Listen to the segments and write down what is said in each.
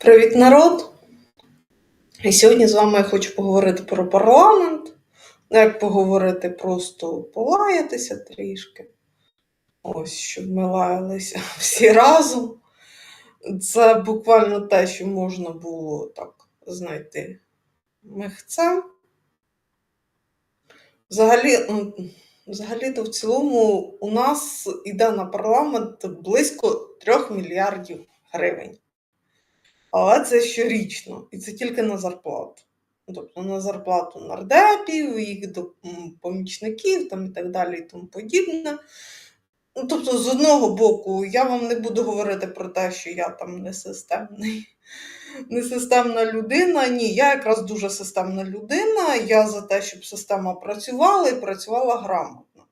Привіт, народ! І сьогодні з вами я хочу поговорити про парламент. Ну, як поговорити, просто полаятися трішки. Ось, щоб ми лаялися всі разом. Це буквально те, що можна було так знайти михцем. Взагалі, взагалі-то в цілому у нас йде на парламент близько 3 мільярдів гривень. Але це щорічно, і це тільки на зарплату. Ну, Тобто на зарплату нардепів, їх помічників там, і так далі, і тому подібне. Ну, тобто, з одного боку, я вам не буду говорити про те, що я там не системний, не системна людина. Ні, я якраз дуже системна людина. Я за те, щоб система працювала і працювала грамотно.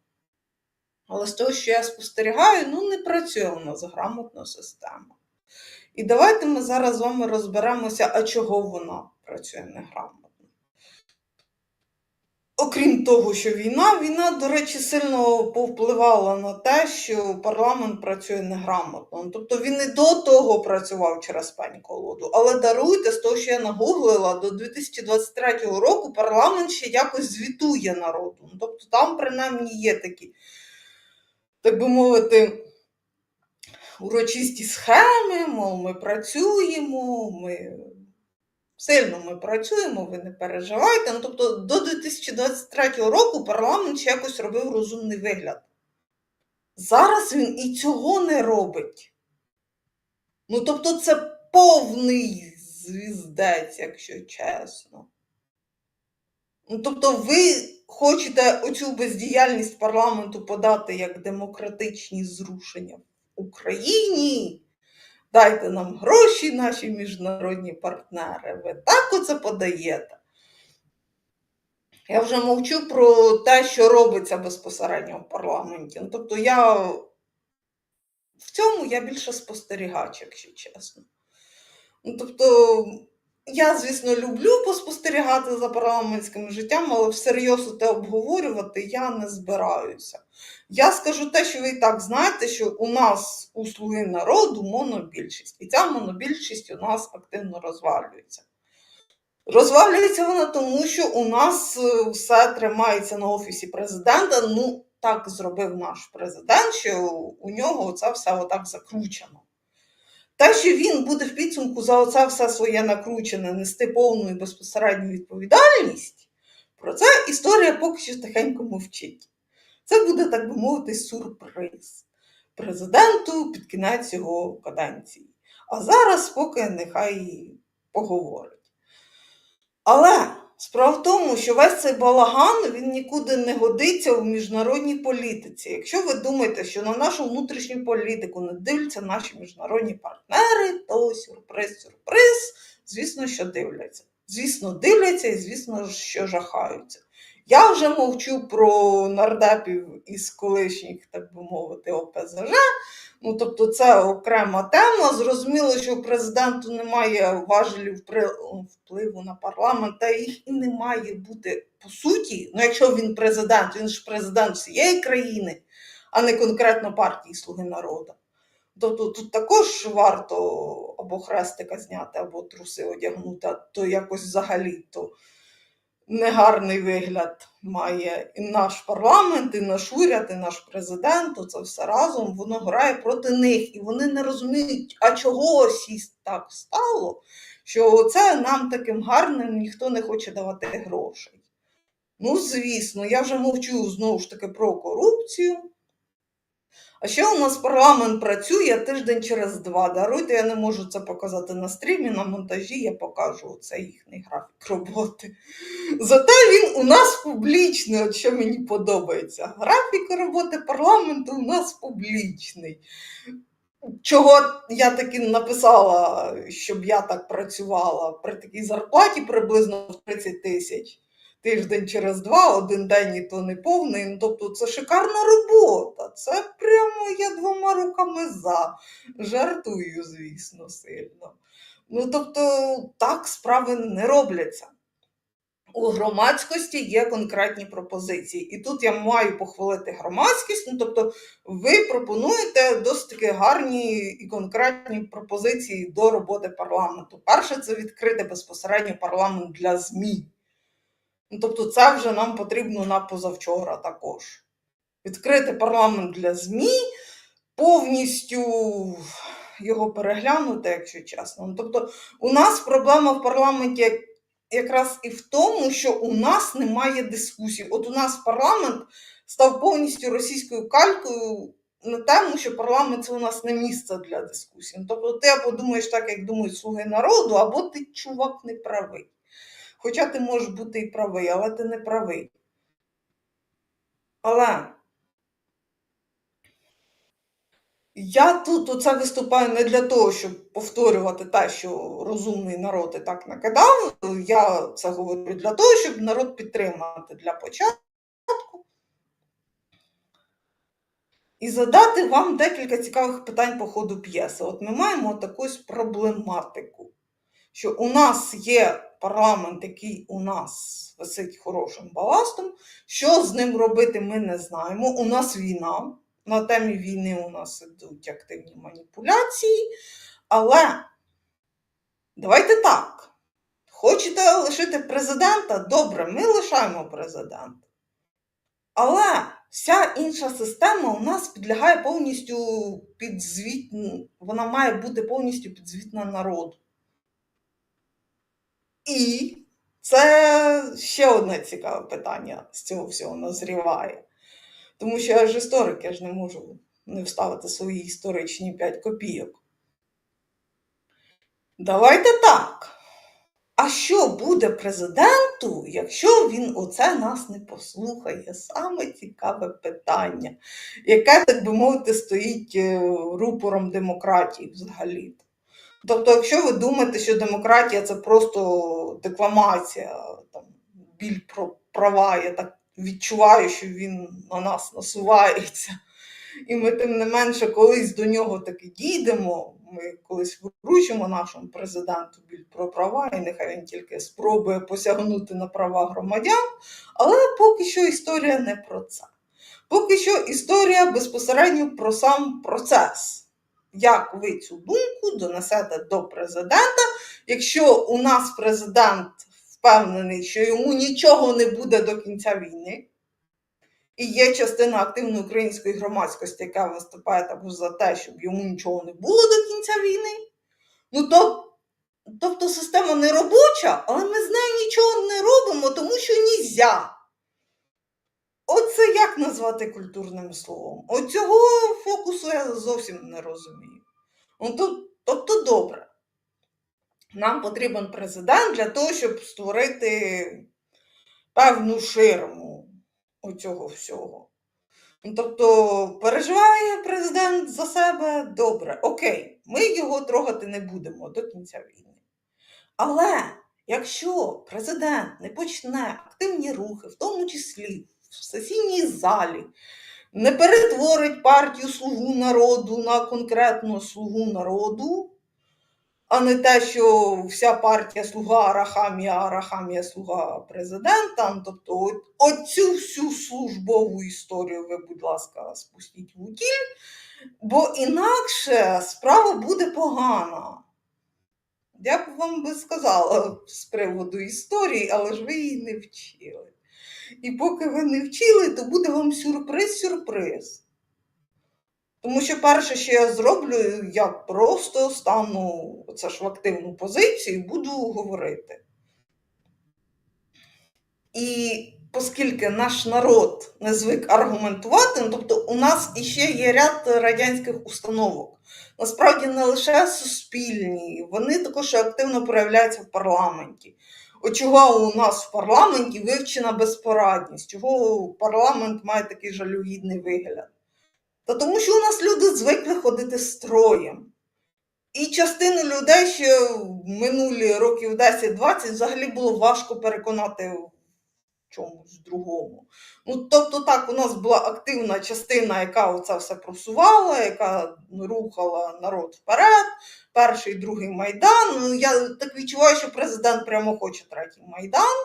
Але з того, що я спостерігаю, ну не працює у нас грамотно система. І давайте ми зараз з вами розберемося, а чого вона працює неграмотно. Окрім того, що війна, війна, до речі, сильно повпливала на те, що парламент працює неграмотно. Тобто він і до того працював через пень колоду. Але даруйте, з того, що я нагуглила, до 2023 року парламент ще якось звітує народу. Тобто там принаймні є такі, так би мовити, урочисті схеми, мов ми працюємо, ми сильно ми працюємо, ви не переживайте. Ну, тобто до 2023 року парламент ще якось робив розумний вигляд. Зараз він і цього не робить. Ну, тобто, це повний звіздець, якщо чесно. Ну, тобто, ви хочете оцю бездіяльність парламенту подати як демократичні зрушення Україні. Дайте нам гроші, наші міжнародні партнери. Ви так оце подаєте. Я вже мовчу про те, що робиться безпосередньо в парламенті. Ну, тобто я в цьому я більше спостерігач, якщо чесно. Ну, тобто, я, звісно, люблю поспостерігати за парламентським життям, але всерйоз те обговорювати я не збираюся. Я скажу те, що ви і так знаєте, що у нас у слуги народу монобільшість, і ця монобільшість у нас активно розвалюється. Розвалюється вона тому, що у нас е, все тримається на офісі президента. Ну, так зробив наш президент, що у нього це все отак закручено. Те, що він буде в підсумку за оце все своє накручене нести повну і безпосередню відповідальність, про це історія поки що тихенько мовчить. Це буде, так би мовити, сюрприз президенту під кінець його каденції. А зараз поки нехай поговорить. Але справа в тому, що весь цей балаган він нікуди не годиться в міжнародній політиці. Якщо ви думаєте, що на нашу внутрішню політику не дивляться наші міжнародні партнери, то сюрприз, сюрприз, звісно, що дивляться. Звісно, дивляться і, звісно, що жахаються. Я вже мовчу про нардепів із колишніх, так би мовити, ОПЗЖ. Ну, тобто, це окрема тема. Зрозуміло, що у президенту немає важелів впливу на парламент, та їх і не має бути по суті. Ну, якщо він президент, він ж президент всієї країни, а не конкретно партії Слуги народу. Тобто тут також варто або хрестика зняти, або труси одягнути, а то якось взагалі то негарний вигляд має і наш парламент, і наш уряд, і наш президент. Оце Це все разом воно грає проти них. І вони не розуміють, а чого ось і так стало, що це нам таким гарним ніхто не хоче давати грошей. Ну, звісно, я вже мовчу знову ж таки про корупцію. А ще у нас парламент працює тиждень через два. Даруйте, я не можу це показати на стрімі, на монтажі я покажу це їхній графік роботи. Зате він у нас публічний, от що мені подобається. Графік роботи парламенту у нас публічний. Чого я таки написала, щоб я так працювала при такій зарплаті приблизно в 30 тисяч. Тиждень через два, один день і то не повний. Ну, тобто це шикарна робота. Це прямо я двома руками за. Жартую, звісно, сильно. Ну, тобто, так справи не робляться. у громадськості є конкретні пропозиції. І тут я маю похвалити громадськість. Ну, тобто, ви пропонуєте досить таки гарні і конкретні пропозиції до роботи парламенту. Перше, це відкрити безпосередньо парламент для ЗМІ. Ну, тобто, це вже нам потрібно на позавчора також. Відкрити парламент для ЗМІ, повністю його переглянути, якщо чесно. Ну, тобто, у нас проблема в парламенті якраз і в тому, що у нас немає дискусій. От у нас парламент став повністю російською калькою на тему, що парламент це у нас не місце для дискусій. Ну, Тобто ти або думаєш так, як думають слуги народу, або ти чувак не правий. Хоча ти можеш бути і правий, але ти не правий. Але я тут оце виступаю не для того, щоб повторювати те, що розумний народ і так накидав. Я це говорю для того, щоб народ підтримати для початку. І задати вам декілька цікавих питань по ходу п'єси. От ми маємо такусь проблематику, що у нас є парламент, який у нас висить хорошим баластом. Що з ним робити, ми не знаємо. У нас війна. На темі війни у нас ідуть активні маніпуляції. Але давайте так. Хочете лишити президента? Добре, ми лишаємо президента. Але вся інша система у нас підлягає повністю підзвіт... вона має бути повністю підзвітна народу. І це ще одне цікаве питання з цього всього назріває. Тому що я ж історик, я ж не можу не вставити свої історичні 5 копійок. Давайте так. А що буде президенту, якщо він оце нас не послухає? Саме цікаве питання, яке, так би мовити, стоїть е, рупором демократії взагалі. Тобто, якщо ви думаєте, що демократія це просто декламація, там, біль про права, я так відчуваю, що він на нас насувається. І ми, тим не менше, колись до нього таки дійдемо. Ми колись вручимо нашому президенту біль про права, і нехай він тільки спробує посягнути на права громадян. Але поки що історія не про це. Поки що історія безпосередньо про сам процес. Як ви цю думку донесете до президента, якщо у нас президент впевнений, що йому нічого не буде до кінця війни, і є частина активної української громадськості, яка виступає також за те, щоб йому нічого не було до кінця війни. Ну то, тобто система не робоча, але ми з нею нічого не робимо, тому що нізя. Оце як назвати культурним словом? Оцього фокусу я зовсім не розумію. Ну, тобто, добре. Нам потрібен президент для того, щоб створити певну ширму оцього всього. Ну, Тобто, переживає президент за себе добре, окей, ми його трогати не будемо до кінця війни. Але якщо президент не почне активні рухи, в тому числі в сесійній залі, не перетворить партію Слугу народу на конкретну слугу народу, а не те, що вся партія слуга Арахамія, Арахамія слуга президента. Тобто, от, оцю всю службову історію ви, будь ласка, спустіть в утіль, бо інакше справа буде погана. Я б вам би сказала з приводу історії, але ж ви її не вчили. І поки ви не вчили, то буде вам сюрприз-сюрприз. Тому що перше, що я зроблю, я просто стану це ж в активну позицію і буду говорити. І оскільки наш народ не звик аргументувати, ну, тобто у нас іще є ряд радянських установок. Насправді не лише суспільні, вони також активно проявляються в парламенті. Чого у нас в парламенті вивчена безпорадність, чого парламент має такий жалюгідний вигляд? Та тому що у нас люди звикли ходити строєм. І частину людей ще в минулі років 10-20 взагалі було важко переконати чомусь другому. Ну, тобто, так, у нас була активна частина, яка оце все просувала, яка рухала народ вперед, перший, другий майдан. Ну, я так відчуваю, що президент прямо хоче третій майдан.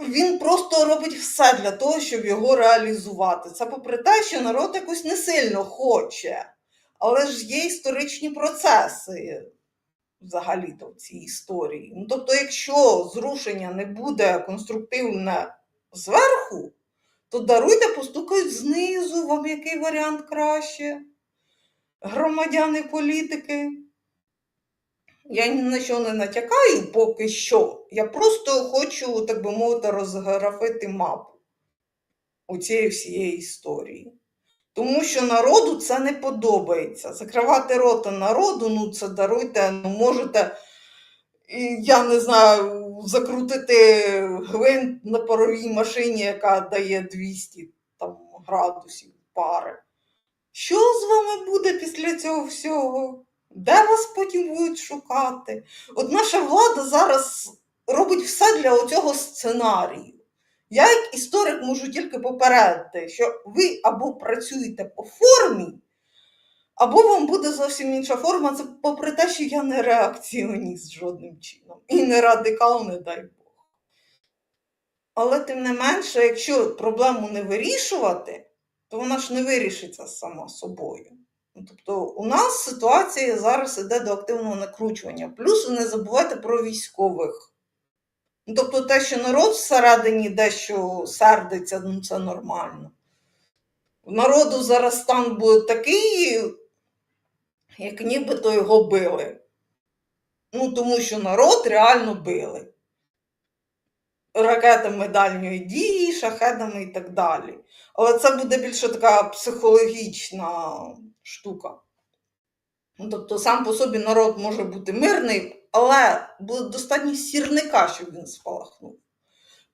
він просто робить все для того, щоб його реалізувати. Це попри те, що народ якось не сильно хоче. Але ж є історичні процеси взагалі-то в цій історії. Ну, тобто, якщо зрушення не буде конструктивне зверху, то даруйте, постукають знизу, вам який варіант краще. Громадяни політики. Я ні на що не натякаю поки що. Я просто хочу, так би мовити, розграфити мапу у цієї всієї історії. Тому що народу це не подобається. Закривати рота народу, ну це даруйте, ну можете, я не знаю, закрутити гвинт на паровій машині, яка дає 200 там, градусів пари. Що з вами буде після цього всього? Де вас потім будуть шукати? От наша влада зараз робить все для цього сценарію. Я, як історик, можу тільки попередити, що ви або працюєте по формі, або вам буде зовсім інша форма. Це попри те, що я не реакціоніст жодним чином. І не радикал, не дай Бог. Але тим не менше, якщо проблему не вирішувати, то вона ж не вирішиться сама собою. Ну, Тобто, у нас ситуація зараз іде до активного накручування. Плюс не забувайте про військових. Ну, тобто, те, що народ всередині дещо сердиться, ну це нормально. У народу зараз стан буде такий, як нібито його били. Ну, тому що народ реально били. Ракетами дальньої дії, шахедами і так далі. Але це буде більше така психологічна штука. Ну, тобто, сам по собі народ може бути мирний, але буде достатньо сірника, щоб він спалахнув.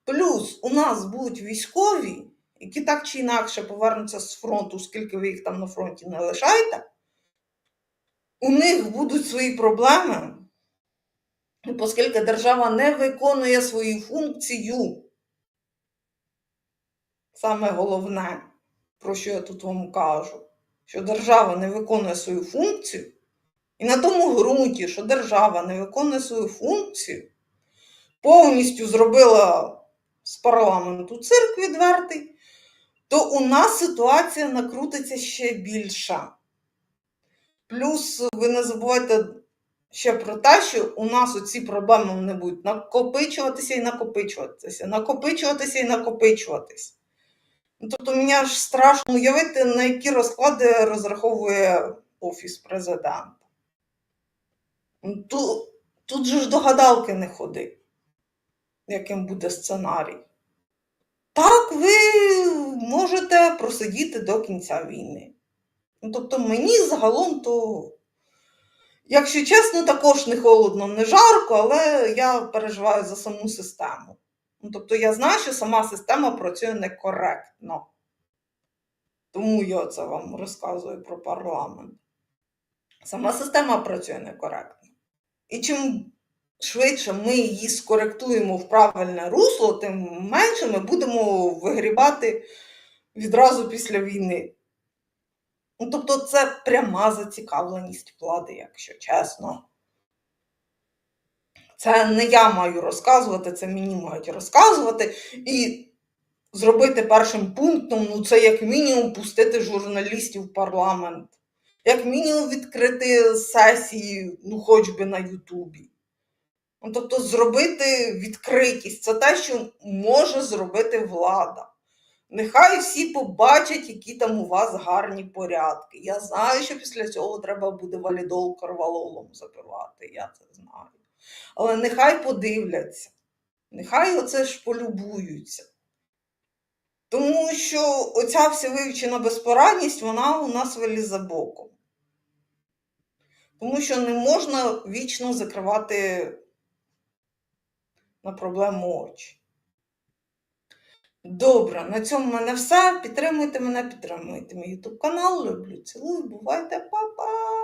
Плюс у нас будуть військові, які так чи інакше повернуться з фронту, скільки ви їх там на фронті не лишаєте. У них будуть свої проблеми, оскільки держава не виконує свою функцію. Саме головне, про що я тут вам кажу, що держава не виконує свою функцію, і на тому ґрунті, що держава не виконує свою функцію, повністю зробила з парламенту цирк відвертий, то у нас ситуація накрутиться ще більша. Плюс ви не забувайте ще про те, що у нас оці проблеми вони будуть накопичуватися і накопичуватися, накопичуватися і накопичуватись. Тобто мені аж страшно уявити, на які розклади розраховує Офіс президента. Тут, тут же ж до гадалки не ходи, яким буде сценарій. Так, ви можете просидіти до кінця війни. Ну, тобто мені загалом то, якщо чесно, також не холодно, не жарко, але я переживаю за саму систему. Ну, тобто я знаю, що сама система працює некоректно. Тому я це вам розказую про парламент. Сама система працює некоректно. І чим швидше ми її скоректуємо в правильне русло, тим менше ми будемо вигрібати відразу після війни. Ну, тобто, це пряма зацікавленість влади, якщо чесно. Це не я маю розказувати, це мені мають розказувати. І зробити першим пунктом ну, це як мінімум пустити журналістів в парламент, як мінімум відкрити сесії, ну, хоч би на Ютубі. Ну, тобто, зробити відкритість це те, що може зробити влада. Нехай всі побачать, які там у вас гарні порядки. Я знаю, що після цього треба буде валідол корвалолом запивати, я це знаю. Але нехай подивляться, нехай оце ж полюбуються. Тому що оця вся вивчена безпорадність, вона у нас вилізе боком. Тому що не можна вічно закривати на проблему очі. Добре, на цьому в мене все. Підтримуйте мене, підтримуйте мій YouTube канал. Люблю, цілую, бувайте, па-па!